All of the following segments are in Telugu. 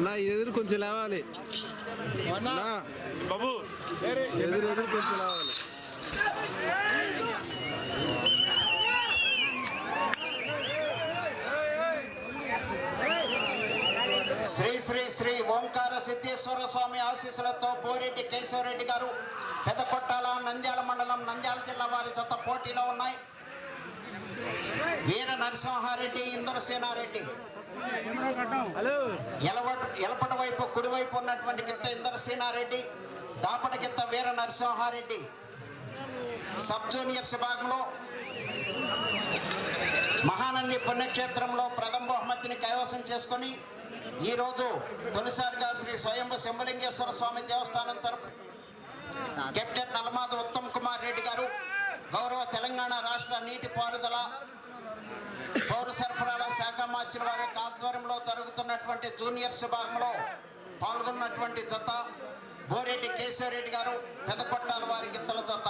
అన్న ఎదురు కొంచెం లేవాలి. బాబు. ఎదురు ఎదురు కొంచెం లేవాలి. శ్రీ శ్రీ శ్రీ ఓంకార సిద్ధేశ్వర స్వామి ఆశీస్సులతో బోరెడ్డి కేశవరెడ్డి గారు పెద్దకొట్టాల నంద్యాల మండలం నంద్యాల జిల్లా వారి జత పోటీలో ఉన్నాయి. వీర నరసింహారెడ్డి ఇంద్రసేనారెడ్డి. ఎలపట వైపు కుడివైపు ఉన్నటువంటి గిత్త ఇంద్రసేనారెడ్డి దాపట గిత్త వీర నరసింహారెడ్డి. సబ్ జూనియర్స్ విభాగంలో మహానంది పుణ్యక్షేత్రంలో ప్రథమ బహుమతిని కైవసం చేసుకొని ఈరోజు తొలిసారిగా శ్రీ స్వయంభు శంభలింగేశ్వర స్వామి దేవస్థానం తరఫు కెప్టెన్ నలమాద ఉత్తమ్ కుమార్ రెడ్డి గారు గౌరవ తెలంగాణ రాష్ట్ర నీటిపారుదల పౌర సరఫరాల శాఖ మార్చిన వారి యొక్క ఆధ్వర్యంలో జరుగుతున్నటువంటి జూనియర్స్ విభాగంలో పాల్గొన్నటువంటి జత బోరెడ్డి కేశవరెడ్డి గారు పెదకొట్టాల వారి గిత్తల జత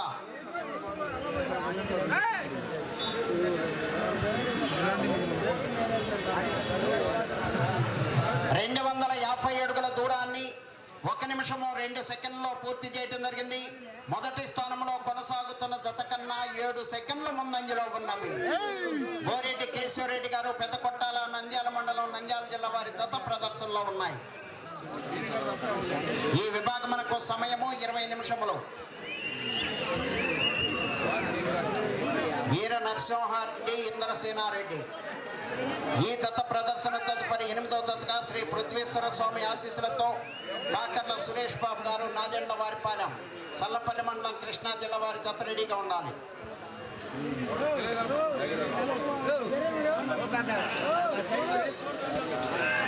రెండు వందల యాభై అడుగుల దూరాన్ని ఒక నిమిషము రెండు సెకండ్లో పూర్తి చేయడం జరిగింది. మొదటి స్థానంలో కొనసాగుతున్న జత కన్నా ఏడు సెకండ్ల ముందంజలో ఉన్నవి. బోరెడ్డి కేశవరెడ్డి గారు పెద్ద కొట్టాల నంద్యాల మండలం నంద్యాల జిల్లా వారి జత ప్రదర్శనలో ఉన్నాయి. ఈ విభాగమునకు సమయము ఇరవై నిమిషములు. వీర నరసింహారెడ్డి ఇంద్రసేనారెడ్డి. ఈ జత ప్రదర్శన తదుపరి ఎనిమిదవ జతగా శ్రీ పృథ్వీశ్వర స్వామి ఆశీస్సులతో కాకర్ల సురేష్ బాబు గారు నాదెండ్ల వారిపాలెం చల్లపల్లి మండలం కృష్ణా జిల్లా వారి జత రెడీగా ఉండాలి.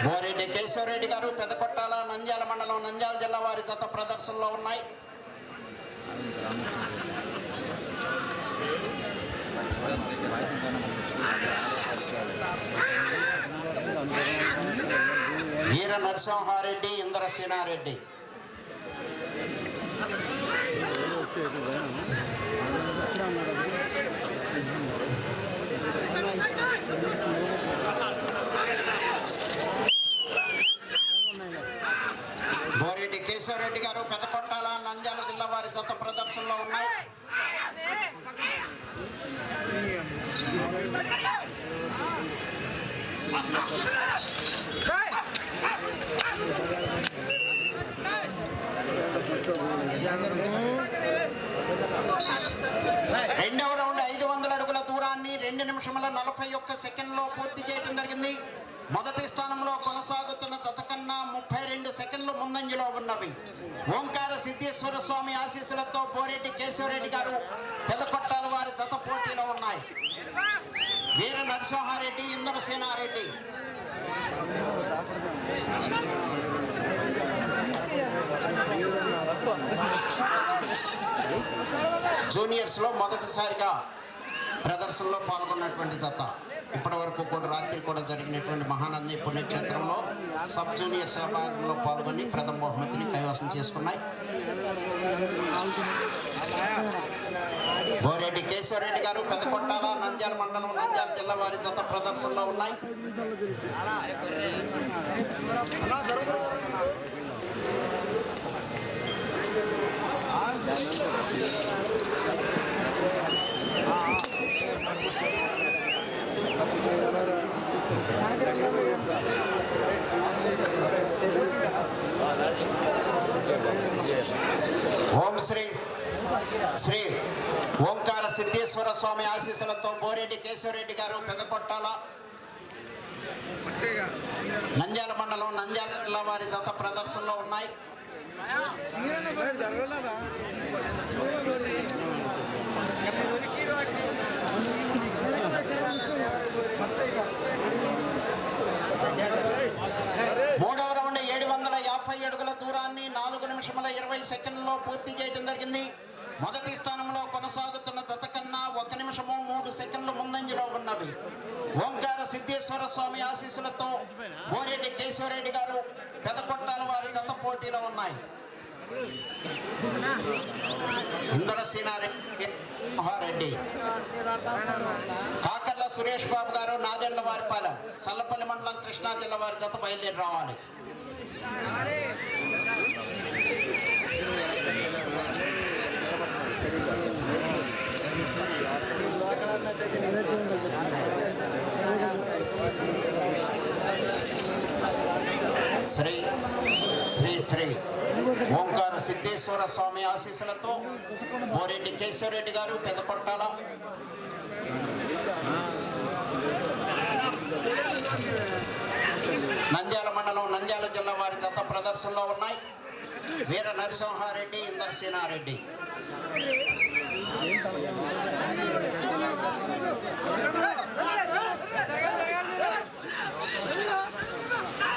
బోరెడ్డి కేశవరెడ్డి గారు పెదకొట్టాల నంద్యాల మండలం నంద్యాల జిల్లా వారి జత ప్రదర్శనలో ఉన్నాయి. వీర నరసింహారెడ్డి ఇంద్రసేనారెడ్డి బోరెడ్డి కేశవరెడ్డి గారు పెదకొట్టాల నంద్యాల జిల్లా వారి జత ప్రదర్శనలో ఉన్నాయి. రెండవ రౌండ్ ఐదు వందల అడుగుల దూరాన్ని రెండు నిమిషముల నలభై ఒక్క సెకండ్లో పూర్తి చేయడం జరిగింది. మొదటి స్థానంలో కొనసాగుతున్న జత కన్నా ముప్పై రెండు సెకండ్లు ముందంజలో ఉన్నవి. ఓంకార సిద్ధేశ్వర స్వామి ఆశీస్సులతో బోరెడ్డి కేశవరెడ్డి గారు పెదకొట్టాల వారి జత పోటీలో ఉన్నాయి. వీర నరసింహారెడ్డి ఇంద్రసేనారెడ్డి. జూనియర్స్లో మొదటిసారిగా ప్రదర్శనలో పాల్గొన్నటువంటి జత. ఇప్పటి వరకు కూడా రాత్రి కూడా జరిగినటువంటి మహానంది పుణ్యక్షేత్రంలో సబ్ జూనియర్ విభాగంలో పాల్గొని ప్రథమ బహుమతిని కైవసం చేసుకున్నాయి. బోరెడ్డి కేశవరెడ్డి గారు పెదకొట్టాల నంద్యాల మండలం నంద్యాల జిల్లా వారి జత ప్రదర్శనలో ఉన్నాయి ఓం శ్రీ శ్రీ ఓంకార సిద్ధేశ్వర స్వామి ఆశీస్సులతో బోరెడ్డి కేశవరెడ్డి గారు పెదకొట్టాల. నంద్యాల మండలం నంద్యాల వారి జత ప్రదర్శనలో ఉన్నాయి. మూడవ రౌండ్ ఏడు వందల యాభై అడుగుల దూరాన్ని నాలుగు నిమిషముల ఇరవై సెకండ్లో పూర్తి చేయడం జరిగింది. మొదటి స్థానంలో కొనసాగుతున్న ఓంకార సిద్ధేశ్వర స్వామి ఆశీస్సులతో బోరెడ్డి కేశవరెడ్డి గారు పెదకొట్టాల వారి జత పోటీలో ఉన్నాయి. ఇంద్రసేనారెడ్డి మహారెడ్డి. కాకర్ల సురేష్ బాబు గారు నాదెండ్ల వారిపాలెం సల్లపల్లి మండలం కృష్ణా జిల్లా వారి జత బయలుదేరి రావాలి శ్రీ శ్రీ ఓంకార సిద్ధేశ్వర స్వామి ఆశీస్సులతో బోరెడ్డి కేశవరెడ్డి గారు పెద్దపట్టాల నంద్యాల మండలం నంద్యాల జిల్లా వారి జత ప్రదర్శనలో ఉన్నాయి. వీర నరసింహారెడ్డి ఇంద్రసేనారెడ్డి.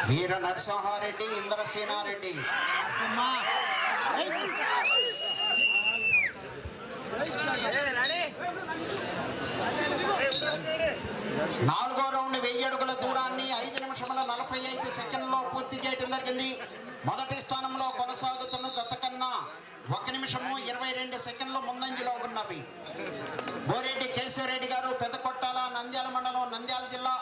వీర నరసింహారెడ్డి ఇంద్రసేనారెడ్డి. నాలుగో రౌండ్ వెయ్యి అడుగుల దూరాన్ని ఐదు నిమిషముల నలభై ఐదు సెకండ్లో పూర్తి చేయడం జరిగింది. మొదటి స్థానంలో కొనసాగుతున్న జత కన్నా ఒక నిమిషము ఇరవై రెండు సెకండ్లు ముందంజలో ఉన్నవి. బోరెడ్డి కేశవరెడ్డి గారు పెద్దకొట్టాల నంద్యాల మండలం నంద్యాల జిల్లా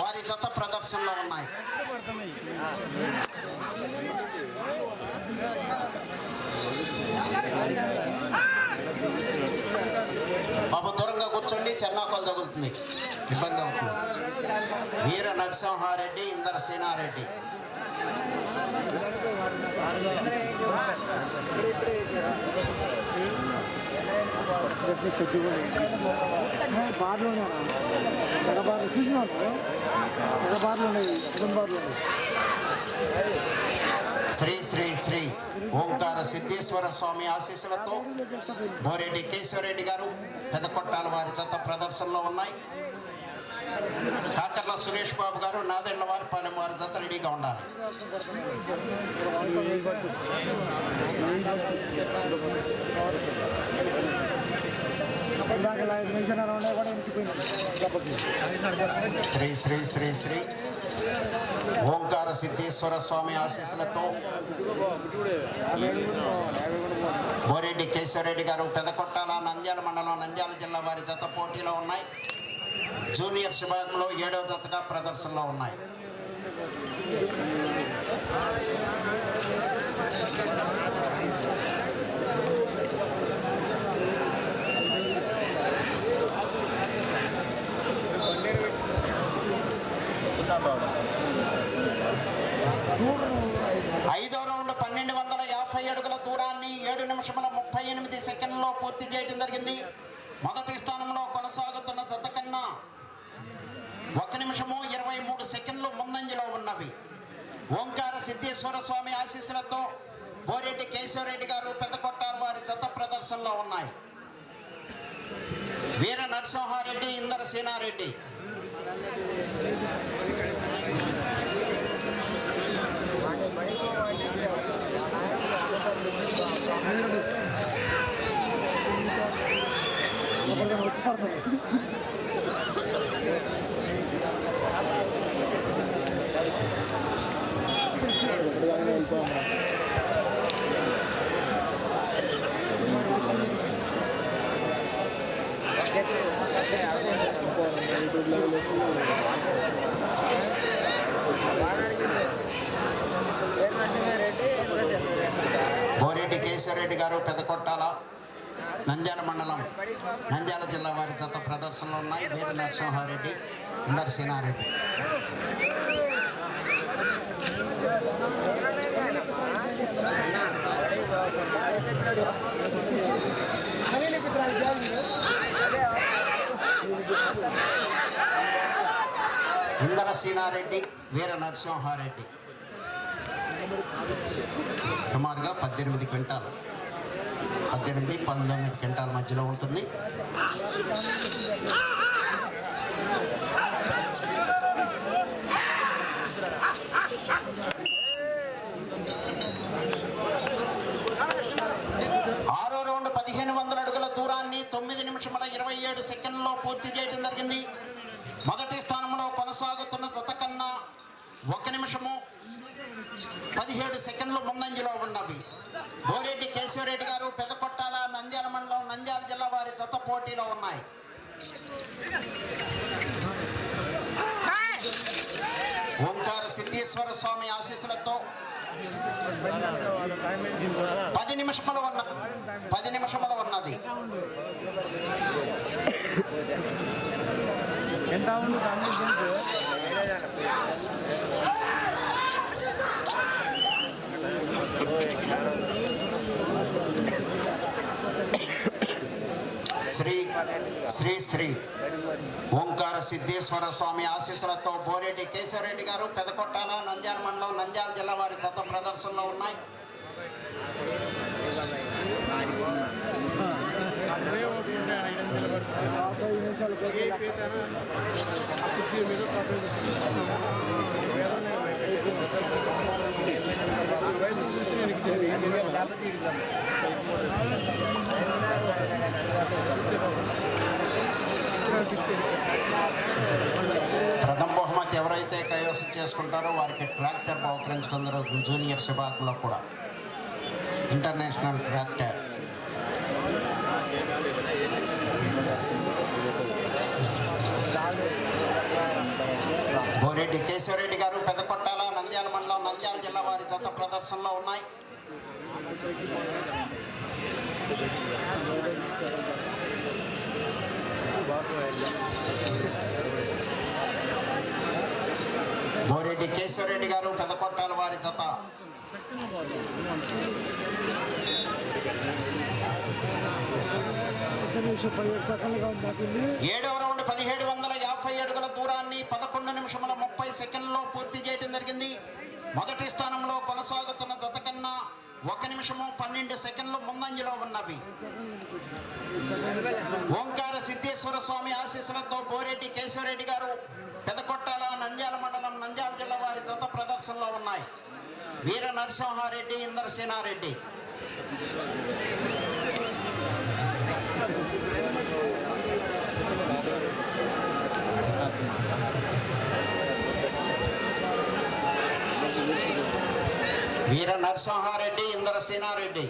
వారి జత ప్రదర్శనలో ఉన్నాయి. బాబు దూరంగా కూర్చోండి చెన్నాకోలు తగులుతుంది. ఇబ్బంది అవుతుంది. వీర నరసింహారెడ్డి ఇందర సేనారెడ్డి. బార్లోనే తెగ బార్లు చూసినాను తెగ బార్లు ఉన్నాయి చికెన్ బార్లు శ్రీ శ్రీ శ్రీ ఓంకార సిద్ధేశ్వర స్వామి ఆశీస్సులతో బోరెడ్డి కేశవరెడ్డి గారు పెదకొట్టాల వారి చెత్త ప్రదర్శనలో ఉన్నాయి. కాకర్ల సురేష్ బాబు గారు నాదెండ్ల వారి పాలెం వారి జత రెడీగా ఉండాలి. శ్రీ శ్రీ శ్రీ శ్రీ ఓంకార సిద్ధేశ్వర స్వామి ఆశీస్సులతో బోరెడ్డి కేశవరెడ్డి గారు పెదకొట్టాల నంద్యాల మండలం నంద్యాల జిల్లా వారి జత పోటీలో ఉన్నాయి. జూనియర్స్ విభాగంలో ఏడవ జతగా ప్రదర్శనలో ఉన్నాయి. ఐదో రౌండ్ పన్నెండు వందల యాభై అడుగుల దూరాన్ని ఏడు నిమిషముల ముప్పై ఎనిమిది సెకండ్లో పూర్తి చేయడం జరిగింది. మొదటి స్థానంలో కొనసాగుతున్న జత కన్నా ఒక నిమిషము ఇరవై మూడు సెకండ్లు ముందంజలో ఉన్నవి. ఓంకార సిద్ధేశ్వర స్వామి ఆశీస్సులతో బోరెడ్డి కేశవరెడ్డి గారు పెద్దకొట్టారు వారి జత ప్రదర్శనలో ఉన్నాయి. వీర నరసింహారెడ్డి ఇందర సేనారెడ్డి. బోరెడ్డి కేశవరెడ్డి గారు పెదకొట్టాల నంద్యాల మండలం నంద్యాల జిల్లా వారి జత ప్రదర్శనలు ఉన్నాయి. వీర నరసింహారెడ్డి నరసింహారెడ్డి ఇందర సీనారెడ్డి వీర నరసింహారెడ్డి. సుమారుగా పద్దెనిమిది క్వింటాలు. పద్దెనిమిది పంతొమ్మిది క్వింటాల మధ్యలో ఉంటుంది. ఆరో రౌండ్ పదిహేను వందల అడుగుల దూరాన్ని తొమ్మిది నిమిషముల ఇరవై ఏడు సెకండ్లో పూర్తి చేయడం జరిగింది. మొదటి స్థానంలో కొనసాగుతున్న జత కన్నా ఒక నిమిషము పదిహేడు సెకండ్లు ముందంజలో ఉన్నవి. బోరెడ్డి కేశవరెడ్డి ఓంకార సిద్ధేశ్వర స్వామి ఆశీస్సులతో పది నిమిషములు ఉన్న పది నిమిషములు ఉన్నది. ఎంత ఉంది కాంబినేషన్ శ్రీ శ్రీ శ్రీ ఓంకార సిద్ధేశ్వర స్వామి ఆశీస్సులతో బోరెడ్డి కేశవరెడ్డి గారు పెదకొట్టాల నంద్యాల మండలం నంద్యాల జిల్లా వారి చెత్త ప్రదర్శనలో ఉన్నాయి. నిమిషాలు చేసుకుంటారో వారికి ట్రాక్టర్ బహుకరించడం జరుగుతుంది జూనియర్ విభాగంలో కూడా. International tractor. బోరెడ్డి కేశవరెడ్డి గారు పెద్దకొట్టాల నంద్యాల మండలం నంద్యాల జిల్లా వారి జత ప్రదర్శనలో ఉన్నాయి. బోరెడ్డి కేశవరెడ్డి గారు పెదకొట్టాల వారి జత. ఏడవ రౌండ్ పదిహేడు వందల యాభై అడుగుల దూరాన్ని పదకొండు నిమిషముల ముప్పై సెకండ్లో పూర్తి చేయడం జరిగింది. మొదటి స్థానంలో కొనసాగుతున్న జత కన్నా ఒక నిమిషము పన్నెండు సెకండ్లు ముందంజలో ఉన్నవి. ఓంకార సిద్ధేశ్వర స్వామి ఆశీస్సులతో బోరెడ్డి కేశవరెడ్డి గారు పెదకొట్టాల నంద్యాల మండలం నంద్యాల జిల్లా వారి జత ప్రదర్శనలో ఉన్నాయి. వీర నరసింహారెడ్డి ఇందరసేనారెడ్డి వీర నరసింహారెడ్డి ఇందరసేనారెడ్డి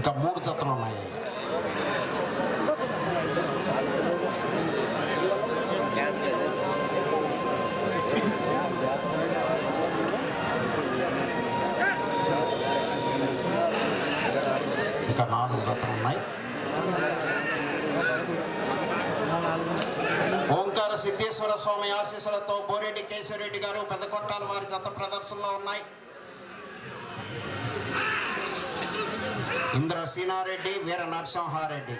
ఇంకా మూడు జతలు ఉన్నాయి. ఇంకా నాలుగు జతలు ఉన్నాయి. ఓంకార సిద్ధేశ్వర స్వామి ఆశీస్సులతో బోరెడ్డి కేశవరెడ్డి గారు పెద్దకొట్టాల వారి జత ప్రదర్శనలో ఉన్నాయి. ఇంద్ర సీనారెడ్డి వీర నరసింహారెడ్డి.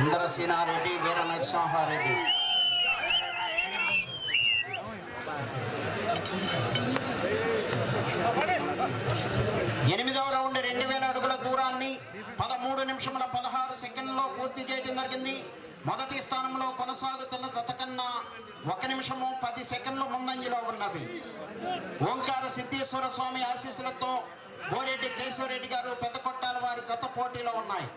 ఇంద్ర సీనారెడ్డి వీర నరసింహారెడ్డి ఎనిమిదవ రౌండ్ రెండు వేల అడుగుల దూరాన్ని పదమూడు నిమిషముల పదహారు సెకండ్లో పూర్తి చేయడం జరిగింది. మొదటి స్థానంలో కొనసాగుతున్న జత కన్నా ఒక నిమిషము పది సెకండ్లు ముందంజలో ఉన్నవి. ఓంకార సిద్ధేశ్వర స్వామి ఆశీస్సులతో బోరెడ్డి కేశవరెడ్డి గారు పెద్ద కొట్టాల వారి జత పోటీలో ఉన్నాయి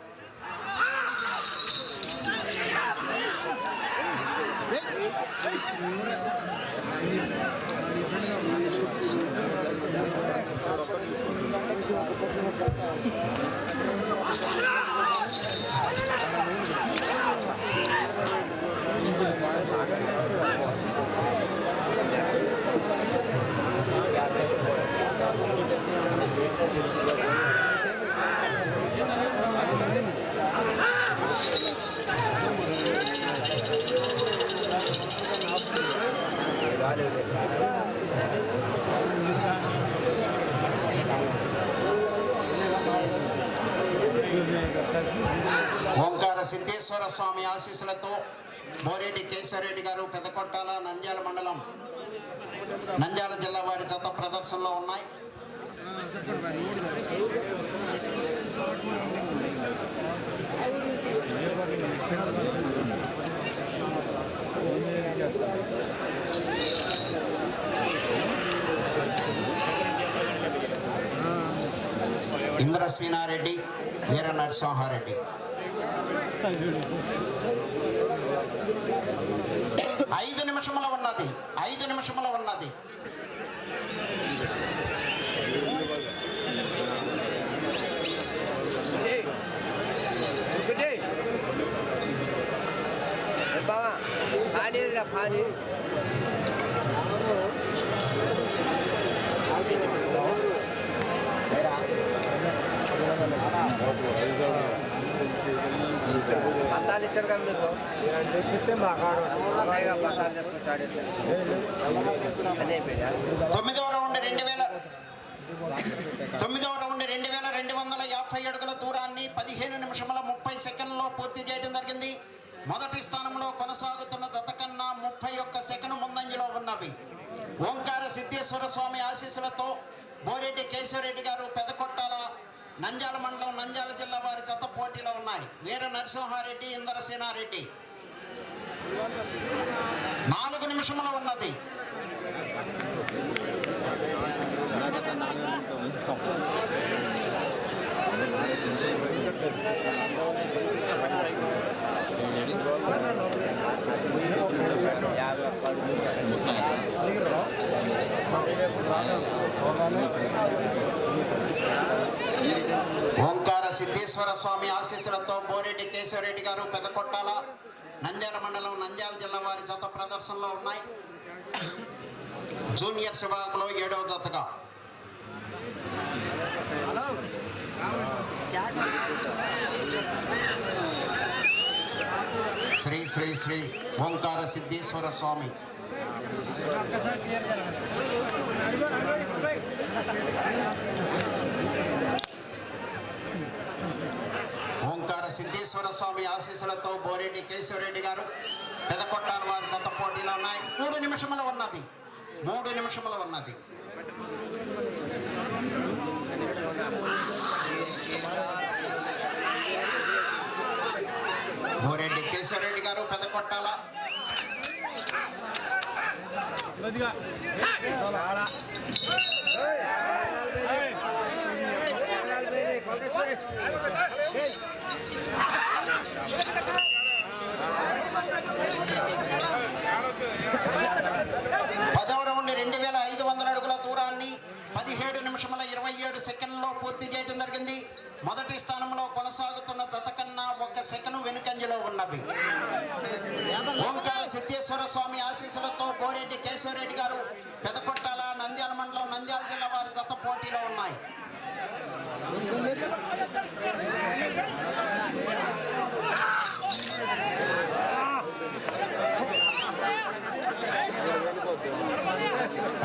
ఓంకార సిద్ధేశ్వర స్వామి ఆశీస్సులతో బోరెడ్డి కేశవరెడ్డి గారు పెదకొట్టాల నంద్యాల మండలం నంద్యాల జిల్లా వారి జత ప్రదర్శనలో ఉన్నాయి ఇంద్రసీనారెడ్డి వీర నరసింహారెడ్డి. ఐదు నిమిషముల ఉన్నది ఐదు నిమిషముల ఉన్నది. కానీ పత్తాలు ఇచ్చారు కదా మీకు? తొమ్మిదవ రౌండ్ రెండు వేల తొమ్మిదవ రౌండ్ రెండు వేల రెండు వందల యాభై అడుగుల దూరాన్ని పదిహేను నిమిషముల ముప్పై సెకండ్లో పూర్తి చేయడం జరిగింది. మొదటి స్థానంలో కొనసాగుతున్న జత కన్నా ముప్పై ఒక్క సెకండ్ ముందంజలో ఉన్నవి. ఓంకార సిద్ధేశ్వర స్వామి ఆశీస్సులతో బోరెడ్డి కేశవరెడ్డి గారు పెదకొట్టాల నంద్యాల మండలం నంద్యాల జిల్లా వారి జత పోటీలో ఉన్నాయి. వీర నరసింహారెడ్డి ఇందరసేనారెడ్డి. నాలుగు నిమిషంలో ఉన్నది. ఓంకార సిద్ధేశ్వర స్వామి ఆశీస్సులతో బోరెడ్డి కేశవరెడ్డి గారు పెదకొట్టాల నంద్యాల మండలం నంద్యాల జిల్లా వారి జత ప్రదర్శనలో ఉన్నాయి. జూనియర్ విభాగంలో ఏడవ జతగా. శ్రీ శ్రీ శ్రీ ఓంకార సిద్ధేశ్వర స్వామి. ఓంకార సిద్ధేశ్వర స్వామి ఆశీస్సులతో బోరెడ్డి కేశవరెడ్డి గారు పెదకొట్టాల వారి జత పోటీలో ఉన్నాయి. మూడు నిమిషముల ఉన్నది. మూడు నిమిషముల ఉన్నది బోరెడ్డి కేశవరెడ్డి గారు పెదకొట్టాల పదవ రౌండ్ రెండు వేల ఐదు వందల అడుగుల దూరాన్ని పదిహేడు నిమిషముల ఇరవై ఏడు సెకండ్లో పూర్తి చేయడం జరిగింది. మొదటి స్థానంలో కొనసాగుతున్న జత కన్నా ఒక సెకండ్ వెనుకంజలో ఉన్నవి. ఓంకార సిద్ధేశ్వర స్వామి ఆశీస్సులతో బోరెడ్డి కేశవరెడ్డి గారు పెదకొట్టాల నంద్యాల మండలం నంద్యాల జిల్లా వారి జత పోటీలో ఉన్నాయి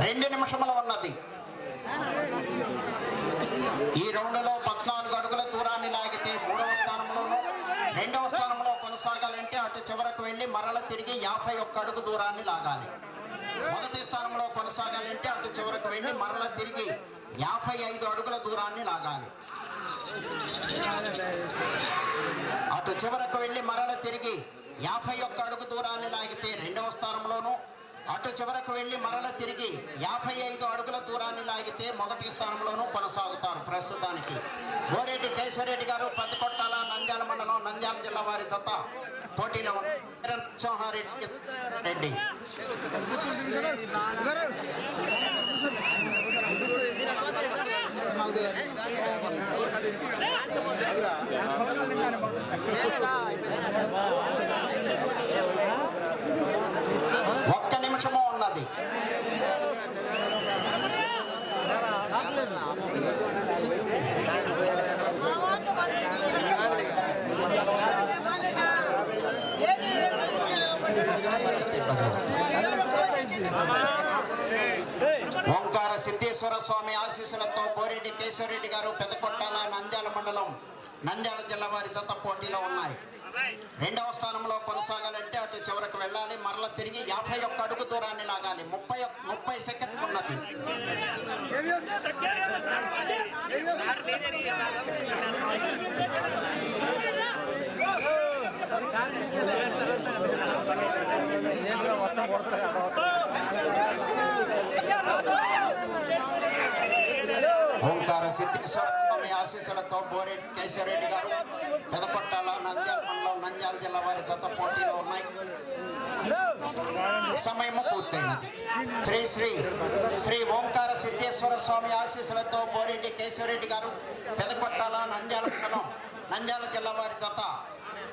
రెండు నిమిషముల ఉన్నది ఈ రౌండ్లో పద్నాలుగు అడుగుల దూరాన్ని లాగితే మూడవ స్థానంలోను రెండవ స్థానంలో కొనసాగాలంటే అటు చివరకు వెళ్ళి మరల యాభై ఒక్క అడుగు దూరాన్ని లాగాలి. మొదటి స్థానంలో కొనసాగాలంటే అటు చివరకు వెళ్ళి మరల తిరిగి యాభై ఐదు అడుగుల దూరాన్ని లాగాలి. అటు చివరకు వెళ్ళి మరల తిరిగి యాభై ఒక్క అడుగు దూరాన్ని లాగితే రెండవ స్థానంలోనూ అటు చివరకు వెళ్ళి మరల తిరిగి యాభై ఐదు అడుగుల దూరాన్ని లాగితే మొదటి స్థానంలోనూ కొనసాగుతారు ప్రస్తుతానికి. బోరెడ్డి కేశవరెడ్డి గారు పెద్దకొట్టాల నంద్యాల మండలం నంద్యాల జిల్లా వారి జత పోటీలో నరసింహారెడ్డి రెడ్డి నిమిషము ఉన్నది సరిస్తే ఇబ్బంది అవుతుంది. ఓంకార సిద్ధేశ్వర స్వామి ఆశీస్సులతో బోరెడ్డి కేశవరెడ్డి గారు పెదకొట్టాల నంద్యాల మండలం నంద్యాల జిల్లా వారి జత పోటీలో ఉన్నాయి. రెండవ స్థానంలో కొనసాగాలంటే అటు చివరకు వెళ్ళాలి. మరల తిరిగి యాభై ఒక్క అడుగు దూరాన్ని లాగాలి. ముప్పై ముప్పై సెకండ్ ఉన్నది. ఓంకార సిద్ధేశ్వర స్వామి స్వామి ఆశీస్సులతో బోరెడ్డి కేశవరెడ్డి గారు పెదకొట్టాల నంద్యాల మండలం నంద్యాల జిల్లా వారి జత పోటీలో ఉన్నాయి. సమయము పూర్తయినది. శ్రీ శ్రీ శ్రీ ఓంకార సిద్ధేశ్వర స్వామి ఆశీస్సులతో బోరెడ్డి కేశవరెడ్డి గారు పెదకొట్టాల నంద్యాల మండలం నంద్యాల జిల్లా వారి జత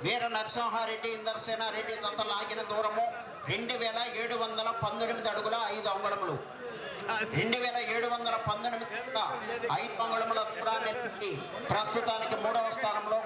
వీర నరసింహారెడ్డి ఇందర్సేనారెడ్డి జత లాగిన దూరము రెండు వేల ఏడు వందల పంతొమ్మిది అడుగుల ఐదు అంగుళములు. రెండు వేల ఏడు వందల పంతొమ్మిది ఐదు అంగుళముల దూరాన్ని ప్రస్తుతానికి మూడవ స్థానంలో